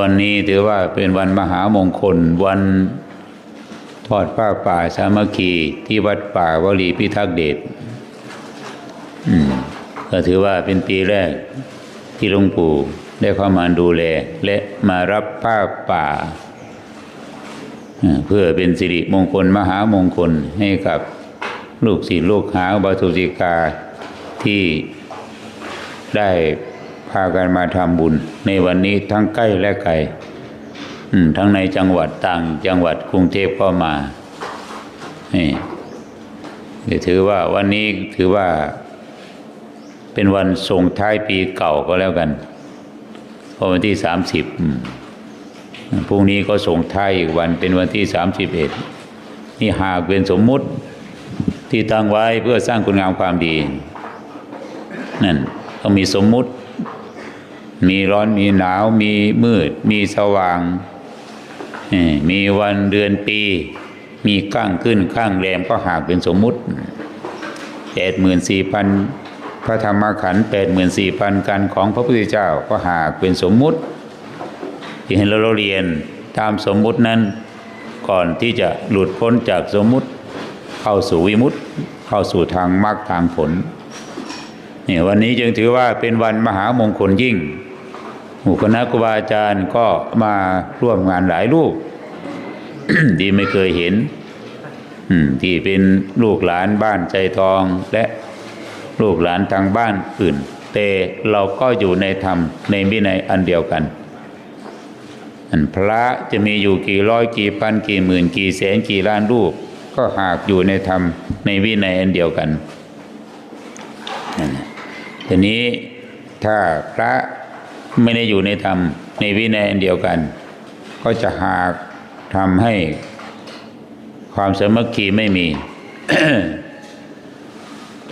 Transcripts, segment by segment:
วันนี้ถือว่าเป็นวันมหามงคลวันทอดผ้าป่าสามัคคีที่วัดป่าวลีพิทักษ์เดชก็ถือว่าเป็นปีแรกที่หลวงปู่ได้เข้ามาดูแล และมารับผ้าป่า เพื่อเป็นสิริมงคลมหามงคลให้กับลูกศิษย์ลูกหาบาสุสิกาที่ได้ พากันมาทำบุญ ในวันนี้ทั้งใกล้และไกลทั้งในจังหวัดต่างจังหวัดกรุงเทพก็มานี่ถือว่าวันนี้ถือว่า เป็นวันส่งท้ายปีเก่าก็แล้วกันเพราะวันที่สามสิบพรุ่งนี้ก็ส่งท้ายอีกวันเป็นวันที่สามสิบเอ็ดนี่หากเป็นสมมุติที่ตั้งไว้เพื่อสร้างคุณงามความดีนั่นต้องมีสมมุติ มีร้อนมีหนาวมีมืด มีสว่าง มีวันเดือนปี มีข้างขึ้นข้างแรมก็หากเป็นสมมุติแปดหมื่นสี่พันพระธรรมขันธ์แปดหมื่นสี่พันกันของพระพุทธเจ้าก็หากเป็นสมมุติ ที่ให้เราเรียนตามสมมุตินั้นก่อนที่จะหลุดพ้นจากสมมุติเข้าสู่วิมุตติเข้าสู่ทางมรรคทางผลนี่วันนี้จึงถือว่าเป็นวันมหามงคลยิ่ง หมู่คณะครูบาอาจารย์ก็มาร่วมงานหลายรูป ที่ไม่เคยเห็นที่เป็นลูกหลานบ้านใจทองและลูกหลานทางบ้านอื่น แต่เราก็อยู่ในธรรมในวินัยอันเดียวกัน อันพระจะมีอยู่กี่ร้อยกี่พันกี่หมื่นกี่แสนกี่ล้านรูป ก็หากอยู่ในธรรมในวินัยอันเดียวกันทีนี้ถ้าพระ ไม่ได้อยู่ในธรรมในวินัยเดียวกัน ก็จะหากทำให้ความสมัคคีไม่มี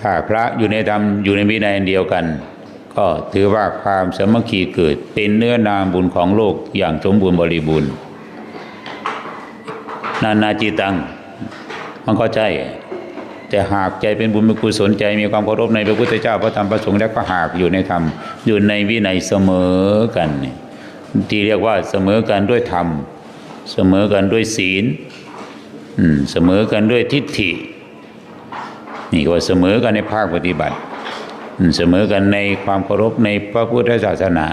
ถ้าพระอยู่ในธรรมอยู่ในวินัยเดียวกัน ก็ถือว่าความสมัคคีเกิดเป็นเนื้อนามบุญของโลกอย่างสมบูรณ์บริบูรณ์ นานาจิตัง มันก็ใช่ แต่หากใจเป็นบุญเป็นกุศลใจมีความเคารพในพระพุทธเจ้าพระธรรมพระสงฆ์แล้วก็หากอยู่ในธรรมอยู่ในวินัยเสมอกันที่เรียกว่าเสมอกันด้วยธรรม เสมอกันด้วยศีลเสมอกันด้วยทิฏฐิ นี่ก็เสมอกันในภาคปฏิบัติ เสมอกันในความเคารพในพระพุทธศาสนา